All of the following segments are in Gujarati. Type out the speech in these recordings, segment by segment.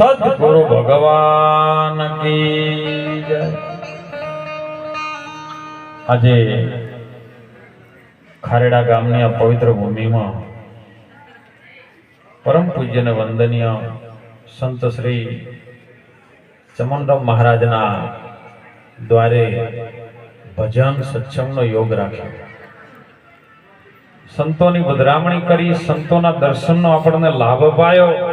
સદગુરુ ભગવાન કી આજે ખારેડા ગામની આ પવિત્ર ભૂમિમાં પરમ પૂજ્ય ને વંદનીય સંત શ્રી ચમનરામ મહારાજના દ્વારે ભજન સત્સંગનો યોગ રાખ્યો. સંતોની બદરામણી કરી, સંતોના દર્શનનો આપણને લાભ અપાયો.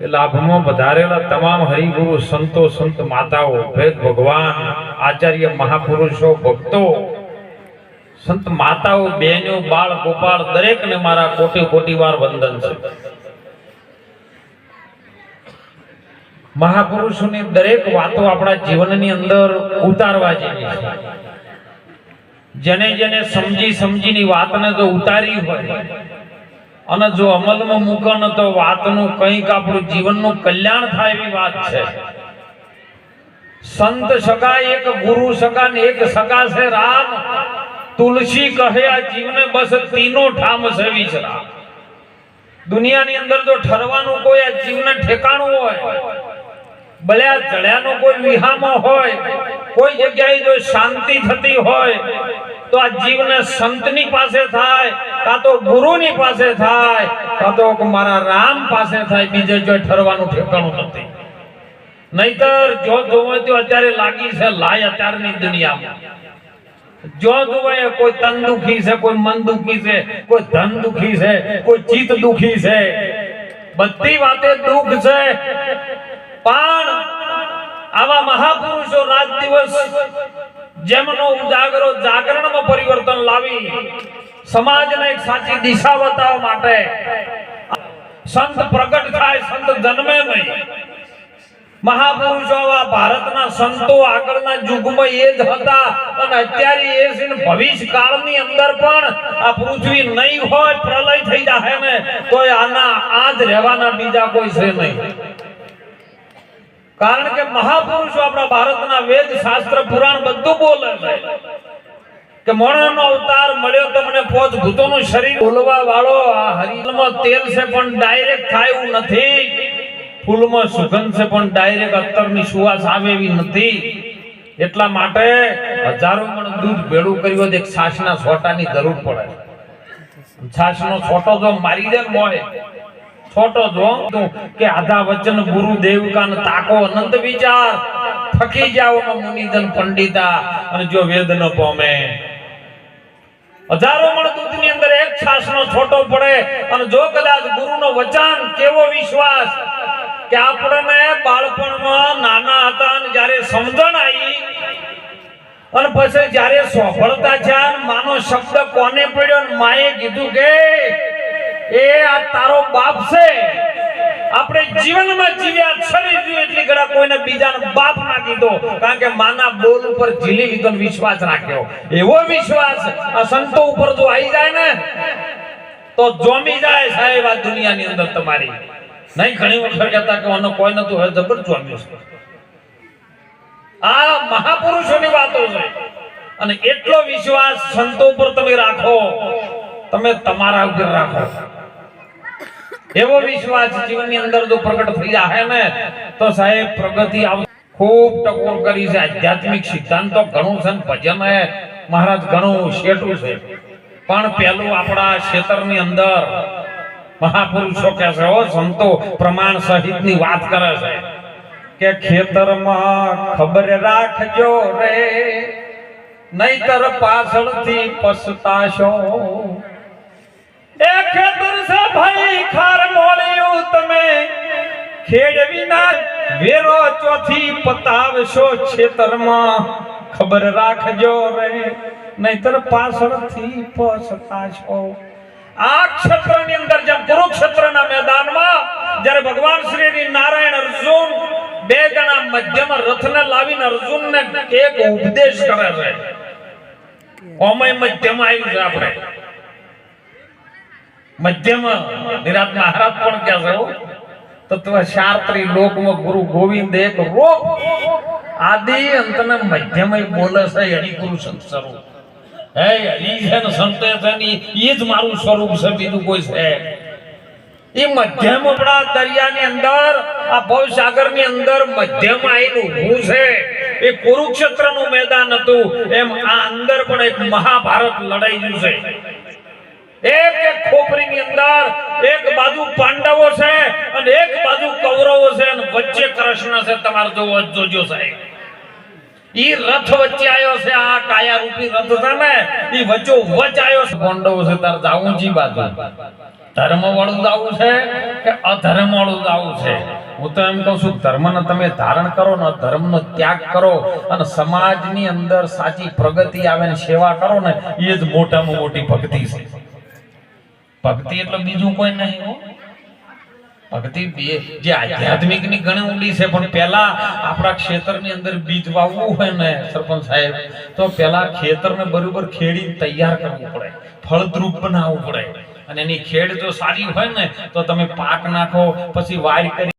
એ લાભમાં વધારેલા તમામ હરિગુરુ સંતો, સંત માતાઓ, ભેદ ભગવાન, આચાર્ય મહાપુરુષો, ભક્તો, સંત માતાઓ, બહેનો, બાળ, ગોપાળ, દરેકને મારા કોટી કોટી વાર વંદન છે. મહાપુરુષોની દરેક વાતો આપણા જીવનની અંદર ઉતારવા જેવી છે. જેને જેને સમજી સમજીની વાતને જો ઉતારી હોય અને જો અમલમાં મૂકો ને તો વાતનું કંઈક આપણું જીવનનું કલ્યાણ થાય એવી વાત છે. સંત સગા એક, ગુરુ સગા ને એક સગા છે રામ. તુલસી કહે આ જીવને બસ તીનો ઠામ છે વિચરા. દુનિયાની અંદર જો ઠરવાનું કોઈ, આ જીવને ઠેકાણું હોય બળ્યા ચડ્યાનો કોઈ વિહામો હોય, કોઈ જગ્યાએ જો શાંતિ થતી હોય તો આ જીવને સંતની પાસે થાય, કાં તો ગુરુની પાસે થાય, કાં તો મારા રામ પાસે થાય, બીજે જો ઠરવાનું ઠેકાણું નથી. નહીતર જો જોવો તો અત્યારે લાગી છે લાય અત્યારની દુનિયામાં. જો જોવે કોઈ તન દુખી છે, કોઈ મન દુખી છે, કોઈ ધન દુખી છે, કોઈ ચિત્ત દુખી છે, બધી વાતે દુઃખ છે. પણ આવા મહાપુરુષો રાત દિવસ જેમનો ઉજાગરો જાગરણમાં લાવી સમાજને એક સાચી દિશા બતાવવા માટે સંત પ્રગટ થાય, સંત જન્મે નહીં. મહાપુરુષો આવા ભારતના સંતો આગળના યુગમાં એ જ હતા અને અત્યારે એ છે ભવિષ્ય કાળની અંદર પણ આ પૃથ્વી નહીં હોય, પ્રલય થઈ જાય ને, તોય આના, આ જ રહેવાના બીજા કોઈ છે નહીં. કારણ કે મહાપુરુષો આપણા ભારતના વેદ શાસ્ત્ર પુરાણ બધું બોલે છે. કે મોણનો અવતાર મળ્યો તમને પોચ ભૂતોનું શરીર બોલવા વાળો. આ હરિલમાં તેલ છે પણ ડાયરેક્ટ થાય એવું નથી. ફૂલમાં સુગંધ છે પણ ડાયરેક્ટ અત્તરની સુવાસ આવે એવી નથી. એટલા માટે હજારો મણ દૂધ ભેળું કર્યું તો એક છાશના છોટાની જરૂર પડે. છાશનો છોટો જો મારી દે મોય છોટો જો તો કે આધા વચન ગુરુ દેવકાન તાકો અનંત વિચાર. થકી જાઓ મુનિજન પંડિતા, અને જો વેદ ન પામે. હજારો મણ દૂધની અંદર એક છાશનો છોટો પડે અને જો કદાચ ગુરુનો વચન કેવો વિશ્વાસ કે આપણને બાળપણમાં નાના હતા અને જ્યારે સમજણ આવી અને પછી જ્યારે સોફળતા છે માનો શબ્દ કોને પડ્યો માએ કીધું કે એ આ તારો બાપ છે. આપણે જીવનમાં જીવ્યા છરી જીવ એટલી ઘડા કોઈને બીજાનો બાપ ના કીધો. કારણ કે માના બોલ ઉપર ઝીલી લીધો વિશ્વાસ રાખ્યો. એવો વિશ્વાસ આ સંતો ઉપર જો આવી જાય ને, તો જોમી જાય સાહેબ આ દુનિયાની અંદર તમારી. નહીં, ઘણી વખત કહેતા કે આનો કોઈ નતું હવે જબર જોમ્યું છે. આ મહાપુરુષોની વાતો છે. અને એટલો વિશ્વાસ સંતો ઉપર તમે રાખો. તમે તમારા ઉપર રાખો. એવો વિશ્વાસ જીવનની અંદર જો પ્રગટ થઈ જાય ને, તો સાહેબ પ્રગતિ આવ ખૂબ ટકોર કરી છે. આધ્યાત્મિક સિદ્ધાંતો ઘણું છે ભજન હે. મહારાજ, ઘણું શેઠું છે. પણ પેલું આપણા ક્ષેત્રની અંદર મહાપુરુષો કે છે, હો સંતો, પ્રમાણ સહિતની વાત કરે છે કે ખેતરમાં ખબર રાખજો રે, નહીતર પાછળથી પછતાશો એ ખેતર ભાઈ, ખાર મોળિયું તમે. ખેડ વિના વેરો ચોથી પતાવશો ખેતરમાં. ખબર રાખજો રે, નહીતર પાછળથી પછતાશો આ ક્ષેત્રની અંદર જેમ કુરુક્ષેત્રના મેદાનમાં જ્યારે ભગવાન શ્રી નારાયણ અર્જુન બે જણા મધ્યમાં રથને લાવીને અર્જુનને એક ઉપદેશ કરે છે. ઓમય મધ્યમાં આવ્યું છે આપણે. મધ્યમાં નિરાત હે? ઈ જ મારું સ્વરૂપ છે એ અંદર, આ ભવસાગરની અંદર મધ્યમ આયેલું ઊભું છે. એ કુરુક્ષેત્રનું મેદાન હતું. એમ આ અંદર પણ એક મહાભારત લડાઈ છે. એક એક ખોપરીની અંદર એક બાજુ પાંડવો છે અને એક બાજુ કૌરવો છે અને વચ્ચે કૃષ્ણ છે. તમારે જોવો જોજો સાહેબ. ધર્મ વાળું જાવું છે કે અધર્મ વાળું જાવું છે? હું તો એમ કહું છું, ધર્મને તમે ધારણ કરો ને ધર્મનો ત્યાગ કરો અને સમાજની અંદર સાચી પ્રગતિ આવે ને સેવા કરો ને એ જ મોટામાં મોટી ભક્તિ છે. ભક્તિ એટલે બીજું કોઈ નહીં હો. ભક્તિ જે આધ્યાત્મિકની ઘણી ઊંડી છે, પણ પેલા આપણા ક્ષેત્રની અંદર બીજ વાવવું હોય ને સરપંચ સાહેબ, તો પેલા ખેતર ને બરોબર ખેડી તૈયાર કરવું પડે. ફળદ્રુપ બનાવવું પડે. અને એની ખેડ જો સારી હોય ને, તો તમે પાક નાખો, પછી વાય કરી